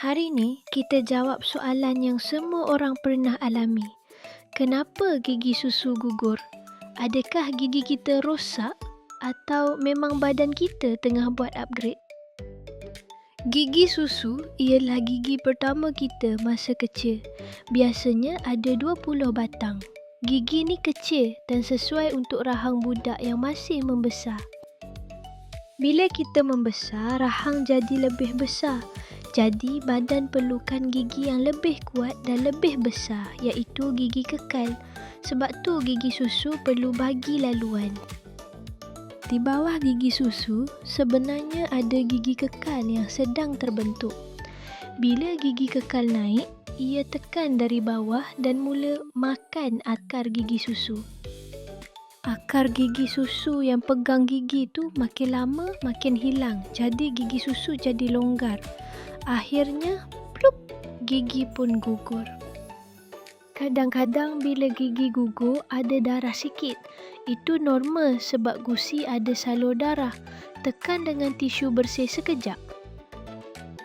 Hari ni kita jawab soalan yang semua orang pernah alami. Kenapa gigi susu gugur? Adakah gigi kita rosak atau memang badan kita tengah buat upgrade? Gigi susu ialah gigi pertama kita masa kecil. Biasanya ada 20 batang. Gigi ni kecil dan sesuai untuk rahang budak yang masih membesar. Bila kita membesar, rahang jadi lebih besar. Jadi badan perlukan gigi yang lebih kuat dan lebih besar iaitu gigi kekal. Sebab tu gigi susu perlu bagi laluan. Di bawah gigi susu sebenarnya ada gigi kekal yang sedang terbentuk. Bila gigi kekal naik, ia tekan dari bawah dan mula makan akar gigi susu. Akar gigi susu yang pegang gigi tu makin lama makin hilang. Jadi gigi susu jadi longgar. Akhirnya, plup, gigi pun gugur. Kadang-kadang bila gigi gugur ada darah sikit. Itu normal sebab gusi ada salur darah. Tekan dengan tisu bersih sekejap.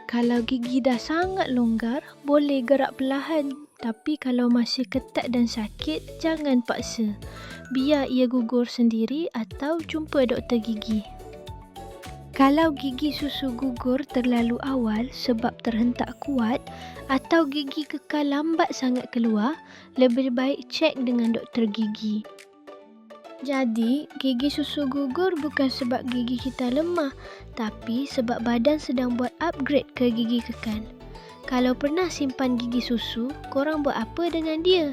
Kalau gigi dah sangat longgar, boleh gerak perlahan. Tapi kalau masih ketat dan sakit, jangan paksa. Biar ia gugur sendiri atau jumpa doktor gigi. Kalau gigi susu gugur terlalu awal sebab terhentak kuat atau gigi kekal lambat sangat keluar, lebih baik cek dengan doktor gigi. Jadi, gigi susu gugur bukan sebab gigi kita lemah, tapi sebab badan sedang buat upgrade ke gigi kekal. Kalau pernah simpan gigi susu, korang buat apa dengan dia?